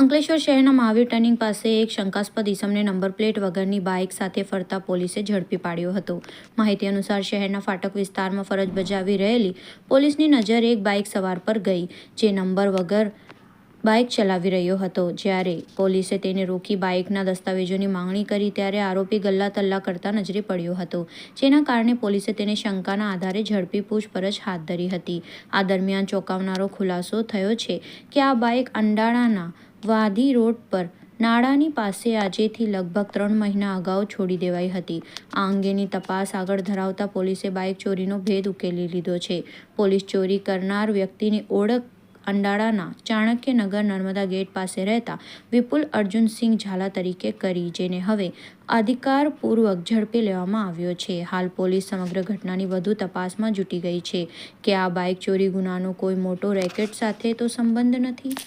અંકલેશ્વર શહેરના મહાવીર ટર્નિંગ પાસે એક શંકાસ્પદ ઇસમને નંબર પ્લેટ વગરની બાઇક સાથે ફરતા પોલીસે ઝડપી પાડ્યો હતો. માહિતી અનુસાર શહેરના ફાટક વિસ્તારમાં ફરજ બજાવી રહેલી પોલીસની નજર એક બાઇક સવાર પર ગઈ, જે નંબર વગર બાઇક ચલાવી રહ્યો હતો. જ્યારે પોલીસે તેને રોકી બાઇકના દસ્તાવેજોની માંગણી કરી, ત્યારે આરોપી ગલ્લા તલ્લા કરતા નજરે પડ્યો હતો. જેના કારણે પોલીસે તેને શંકાના આધારે ઝડપી પૂછપરછ હાથ ધરી હતી. આ દરમિયાન ચોંકાવનારો ખુલાસો થયો છે કે આ બાઇક અંડાળાના વાદી રોડ પર નાડાની પાસે આજેથી લગભગ ત્રણ મહિના અગાઉ છોડી દેવાઈ હતી. આ અંગેની તપાસ આગળ ધરાવતા પોલીસે બાઇક ચોરીનો ભેદ ઉકેલી લીધો છે. પોલીસ ચોરી કરનાર વ્યક્તિની ઓળખ અંડાળાના ચાણક્યનગર નર્મદા ગેટ પાસે રહેતા વિપુલ અર્જુનસિંહ ઝાલા તરીકે કરી, જેને હવે અધિકારપૂર્વક ઝડપી લેવામાં આવ્યો છે. હાલ પોલીસ સમગ્ર ઘટનાની વધુ તપાસમાં જૂટી ગઈ છે કે આ બાઇક ચોરી ગુનાનો કોઈ મોટો રેકેટ સાથે તો સંબંધ નથી?